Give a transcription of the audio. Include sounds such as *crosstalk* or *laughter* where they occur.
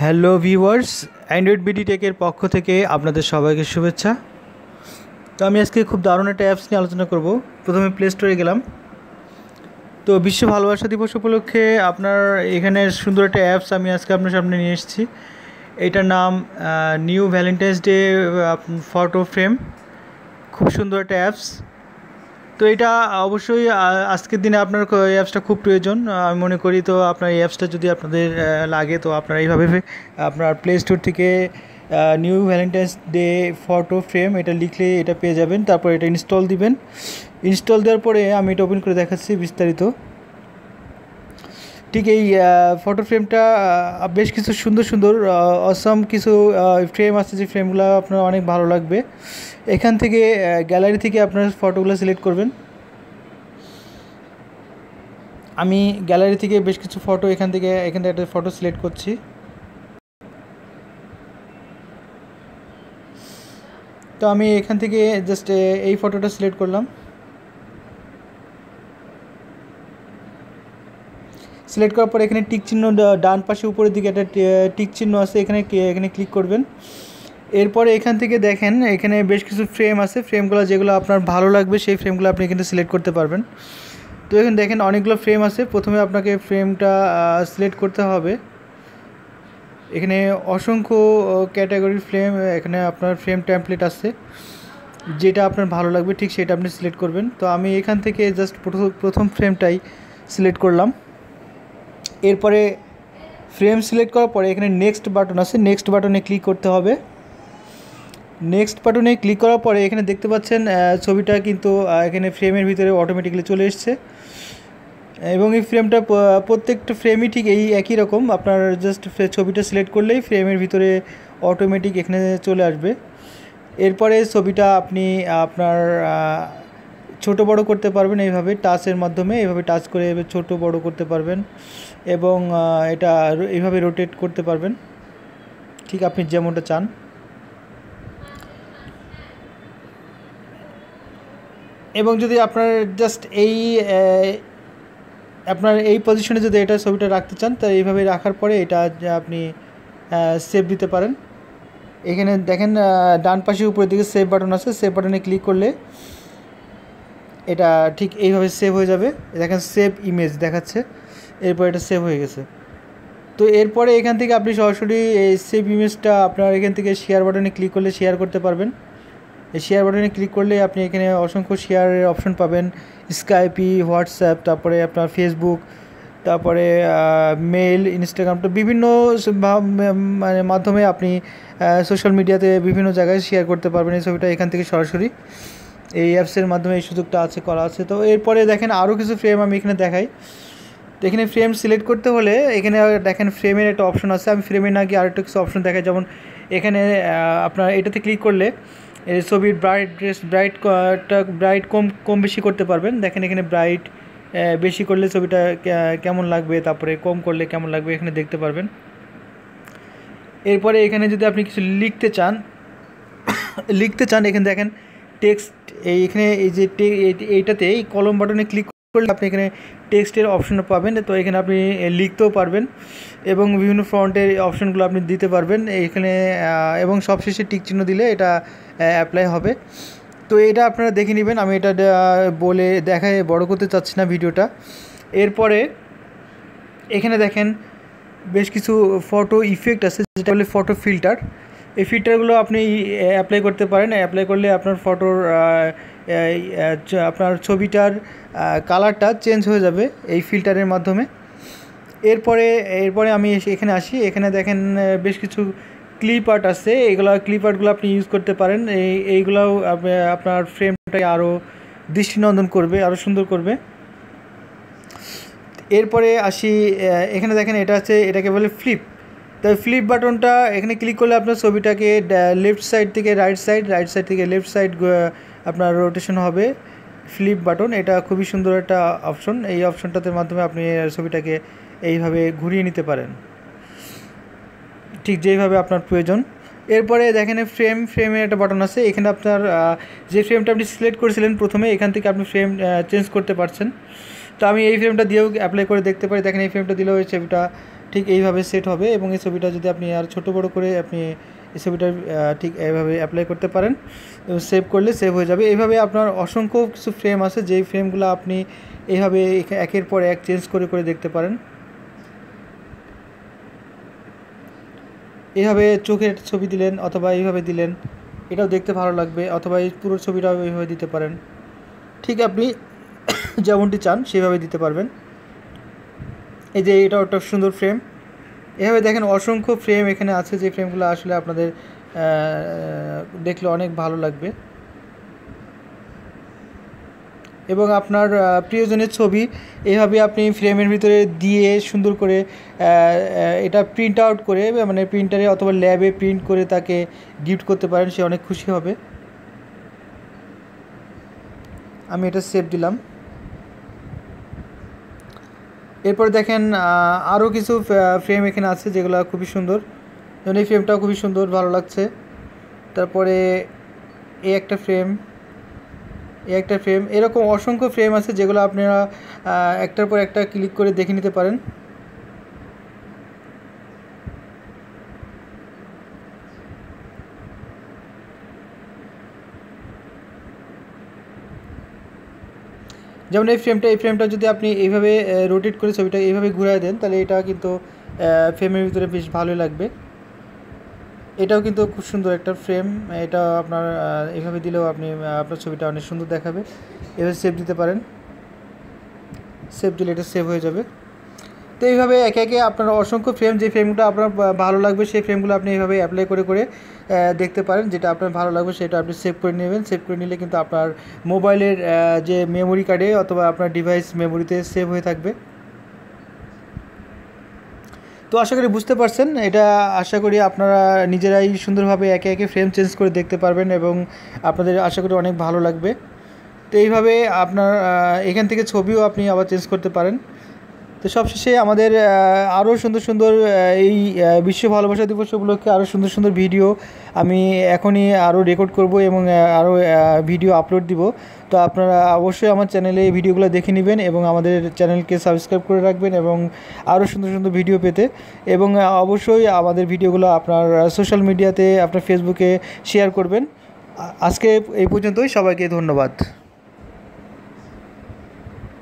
Hello viewers Android BD টেকের পক্ষ থেকে আপনাদের সবাইকে শুভেচ্ছা। তো আমি আজকে খুব দারুণ একটা অ্যাপস নিয়ে আলোচনা করব। প্রথমে প্লে স্টোরে গেলাম। তো বিশ্ব ভালোবাসা দিবস উপলক্ষে আপনার এখানে সুন্দর একটা অ্যাপস আমি আজকে আপনার সামনে নিয়ে এসেছি। এটার নাম new Valentine's Day photo frame খুব সুন্দর একটা অ্যাপস তো এটা অবশ্যই আজকের দিনে আপনার এই অ্যাপসটা খুব প্রয়োজন। আমি মনে করি তো আপনার এই অ্যাপসটা যদি আপনাদের লাগে তো আপনারা এইভাবে আপনার প্লে স্টোর থেকে new Valentine's Day photo frame এটা লিখলে এটা পেয়ে যাবেন। তারপর এটা ইনস্টল দিবেন। ইনস্টল দেওয়ার পরে আমি এটা ওপেন করে দেখাচ্ছি বিস্তারিত। ঠিক এই ফটো ফ্রেমটা বেশ কিছু সুন্দর সুন্দর অসম কিছু ফ্রেম আছে যে ফ্রেমগুলো আপনার অনেক ভালো লাগবে। এখান থেকে গ্যালারি থেকে আপনার ফটোগুলো সিলেক্ট করবেন। আমি গ্যালারি থেকে বেশ কিছু ফটো এখান থেকে এখান থেকে একটা ফটো সিলেক্ট করছি। তো আমি এখান থেকে জাস্ট এই ফটোটা সিলেক্ট করলাম। সিলেক্ট করার পর এখানে টিক চিহ্ন ডান পাশে উপরের দিকে একটা টিক চিহ্ন আছে, এখানে এখানে ক্লিক করবেন। এরপরে এখান থেকে দেখেন, এখানে বেশ কিছু ফ্রেম আছে। ফ্রেমগুলো যেগুলো আপনার ভালো লাগবে, সেই ফ্রেমগুলো আপনি এখানে সিলেক্ট করতে পারবেন। তো এখানে দেখেন অনেকগুলো ফ্রেম আছে। প্রথমে আপনাকে ফ্রেমটা সিলেক্ট করতে হবে। এখানে অসংখ্য ক্যাটাগরির ফ্রেম এখানে আপনার ফ্রেম ট্যাম্পলেট আছে। যেটা আপনার ভালো লাগবে, ঠিক সেটা আপনি সিলেক্ট করবেন। তো আমি এখান থেকে জাস্ট প্রথম ফ্রেমটাই সিলেক্ট করলাম। এরপরে ফ্রেম সিলেক্ট করার পরে এখানে নেক্সট বাটন আছে নেক্সট বাটনে ক্লিক করতে হবে। নেক্সট বাটনে ক্লিক করার পরে এখানে দেখতে পাচ্ছেন ছবিটা কিন্তু এখানে ফ্রেমের ভিতরে অটোমেটিক্যালি চলে এসছে। এবং এই ফ্রেমটা প্রত্যেকটা ফ্রেমই ঠিক এই একই রকম। আপনার জাস্ট ছবিটা সিলেক্ট করলেই ফ্রেমের ভিতরে অটোমেটিক এখানে চলে আসবে। এরপরে ছবিটা আপনি, আপনার ছোট বড় করতে পারবেন এইভাবে টাচের মাধ্যমে, এইভাবে টাচ করে এভাবে ছোট বড় করতে পারবেন এবং এটা এইভাবে রোটেট করতে পারবেন। ঠিক আপনি যেমনটা চান। এবং যদি আপনার জাস্ট এই আপনার এই পজিশনে যদি এটা ছবিটা রাখতে চান তা এইভাবে রাখার পরে এটা আপনি সেভ দিতে পারেন। এখানে দেখেন ডান পাশে উপরের দিকে সেভ বাটন আছে। সেভ বাটনে ক্লিক করলে এটা ঠিক এইভাবে সেভ হয়ে যাবে। দেখেন সেভ ইমেজ দেখাচ্ছে। এরপর এটা সেভ হয়ে গেছে। তো এরপরে এখান থেকে আপনি সরাসরি এই সেভ ইমেজটা আপনার এখান থেকে শেয়ার বাটনে ক্লিক করলে শেয়ার করতে পারবেন। এই শেয়ার বাটনে ক্লিক করলে আপনি এখানে অসংখ্য শেয়ারের অপশন পাবেন। স্কাইপি হোয়াটসঅ্যাপ তারপরে আপনার ফেসবুক তারপরে মেল ইনস্টাগ্রাম তো বিভিন্ন মানে মাধ্যমে আপনি সোশ্যাল মিডিয়াতে বিভিন্ন জায়গায় শেয়ার করতে পারবেন। এই ছবিটা এখান থেকে সরাসরি। এই অ্যাপসের মাধ্যমে এই সুযোগটা আছে, করা আছে। তো এরপরে দেখেন আরও কিছু ফ্রেম আমি এখানে দেখাই। তো এখানে ফ্রেম সিলেক্ট করতে হলে এখানে দেখেন ফ্রেমের একটা অপশন আছে। আমি ফ্রেমে না গিয়ে আরেকটা কিছু অপশন দেখাই। যেমন এখানে আপনার এটাতে ক্লিক করলে এই ছবির ব্রাইট ড্রেস ব্রাইটটা ব্রাইট কম কম বেশি করতে পারবেন। দেখেন এখানে ব্রাইট বেশি করলে ছবিটা কেমন লাগবে? তারপরে কম করলে কেমন লাগবে? এখানে দেখতে পারবেন। এরপরে এখানে যদি আপনি কিছু লিখতে চান *coughs* লিখতে চান, এখানে দেখেন টেক্সট এইখানে এই যে এইটাতে এই কলম বাটনে ক্লিক করলে আপনি এখানে টেক্সটের অপশন পাবেন। তো এখানে আপনি লিখতেও পারবেন এবং বিভিন্ন ফ্রন্টের অপশনগুলো আপনি দিতে পারবেন। এখানে এবং সবশেষে টিক চিহ্ন দিলে এটা অ্যাপ্লাই হবে। তো এটা আপনারা দেখে নেবেন। আমি এটা বলে দেখায় বড় করতে চাচ্ছি না ভিডিওটা। এরপরে এখানে দেখেন, বেশ কিছু ফটো ইফেক্ট আছে, যেটা বলে ফটো ফিল্টার এই ফিল্টারগুলো আপনি অ্যাপ্লাই করতে পারেন। অ্যাপ্লাই করলে আপনার ফটোর আপনার ছবিটার কালারটা চেঞ্জ হয়ে যাবে এই ফিল্টারের মাধ্যমে। এরপরে এরপরে আমি এখানে আসি। এখানে দেখেন বেশ কিছু ক্লিপ আর্ট আছে। এগুলো ক্লিপ আর্টগুলো আপনি ইউজ করতে পারেন। এই, এইগুলোও আপনার ফ্রেমটাকে আরও দৃষ্টিনন্দন করবে আরও সুন্দর করবে। এরপরে আসি এখানে দেখেন এটা আছে এটাকে বলে ফ্লিপ তো ফ্লিপ বাটনটা এখানে ক্লিক করলে আপনার ছবিটাকে লেফট সাইড থেকে রাইট সাইড রাইট সাইড থেকে লেফট সাইড আপনার রোটেশন হবে। ফ্লিপ বাটন এটা খুবই সুন্দর একটা অপশন এই অপশনটাতে মাধ্যমে আপনি ছবিটাকে এইভাবে ঘুরিয়ে নিতে পারেন। ঠিক যেইভাবে আপনার প্রয়োজন। এরপরে দেখেন ফ্রেম ফ্রেমের একটা বাটন আছে। এখানে আপনার যে ফ্রেমটা আপনি সিলেক্ট করেছিলেন প্রথমে, এখান থেকে আপনি ফ্রেম চেঞ্জ করতে পারছেন। তো আমি এই ফ্রেমটা দিয়েও অ্যাপ্লাই করে দেখতে পারি। দেখেন এই ফ্রেমটা দিলেও ওই ছবিটা ঠিক এইভাবে সেট হবে এবং এই ছবিটা যদি আপনি আর ছোটো বড়ো করে আপনি এই ছবিটা ঠিক এইভাবে অ্যাপ্লাই করতে পারেন, এবং সেভ করলে সেভ হয়ে যাবে। এইভাবে আপনার অসংখ্য কিছু ফ্রেম আছে, যেই ফ্রেমগুলো আপনি এইভাবে একের পর এক চেঞ্জ করে করে দেখতে পারেন। এইভাবে চোখের ছবি দিলেন অথবা এইভাবে দিলেন, এটাও দেখতে ভালো লাগবে, অথবা এই পুরো ছবিটাও এইভাবে দিতে পারেন। ঠিক আপনি *coughs* যেমনটি চান, সেভাবে দিতে পারবেন। এই যে এটা একটা সুন্দর ফ্রেম এভাবে দেখেন অসংখ্য ফ্রেম এখানে আছে, যে ফ্রেমগুলো আসলে আপনাদের দেখলে অনেক ভালো লাগবে। এবং আপনার প্রিয়জনের ছবি, এভাবে আপনি ফ্রেমের ভিতরে দিয়ে সুন্দর করে এটা প্রিন্ট আউট করে মানে প্রিন্টারে অথবা ল্যাবে প্রিন্ট করে তাকে গিফট করতে পারেন, সে অনেক খুশি হবে। আমি এটা সেভ দিলাম। এরপর দেখেন আরও কিছু ফ্রেম এখানে আছে যেগুলো খুবই সুন্দর। যেমন এই ফ্রেমটাও খুবই সুন্দর, ভালো লাগছে। তারপরে এ একটা ফ্রেম এ একটা ফ্রেম এরকম অসংখ্য ফ্রেম আছে যেগুলো আপনারা একটার পর একটা ক্লিক করে দেখে নিতে পারেন। যেমন এই ফ্রেমটা এই ফ্রেমটা যদি আপনি এইভাবে রোটেট করে ছবিটা এইভাবে ঘুরায় দেন, তাহলে এটা কিন্তু ফ্রেমের ভিতরে বেশ ভালোই লাগবে। এটাও কিন্তু খুব সুন্দর একটা ফ্রেম এটা আপনার এভাবে দিলেও আপনি আপনার ছবিটা অনেক সুন্দর দেখাবে। এভাবে সেভ দিতে পারেন। সেভ দিলে এটা সেভ হয়ে যাবে। তো এইভাবে একে একে আপনার অসংখ্য ফ্রেম যে ফ্রেমগুলো আপনার ভালো লাগবে, সেই ফ্রেমগুলো আপনি এইভাবে অ্যাপ্লাই করে করে দেখতে পারেন। যেটা আপনার ভালো লাগবে, সেটা আপনি সেভ করে নেবেন। সেভ করে নিলে কিন্তু আপনার মোবাইলের যে মেমোরি কার্ডে অথবা আপনার ডিভাইস মেমোরিতে সেভ হয়ে থাকবে। তো আশা করি বুঝতে পারছেন। এটা আশা করি আপনারা নিজেরাই সুন্দরভাবে একে একে ফ্রেম চেঞ্জ করে দেখতে পারবেন এবং আপনাদের আশা করি অনেক ভালো লাগবে। তো এইভাবে আপনার এখান থেকে ছবিও আপনি আবার চেঞ্জ করতে পারেন। তো সবশেষে আমাদের আরও সুন্দর সুন্দর এই বিশ্ব ভালোবাসা দিবস উপলক্ষে আরও সুন্দর সুন্দর ভিডিও আমি এখনই আরও রেকর্ড করব এবং আরও ভিডিও আপলোড দিব। তো আপনারা অবশ্যই আমার চ্যানেলে এই ভিডিওগুলো দেখে নেবেন এবং আমাদের চ্যানেলকে সাবস্ক্রাইব করে রাখবেন এবং আরও সুন্দর সুন্দর ভিডিও পেতে। এবং অবশ্যই আমাদের ভিডিওগুলো আপনার সোশ্যাল মিডিয়াতে আপনার ফেসবুকে শেয়ার করবেন। আজকে এই পর্যন্তই, সবাইকে ধন্যবাদ।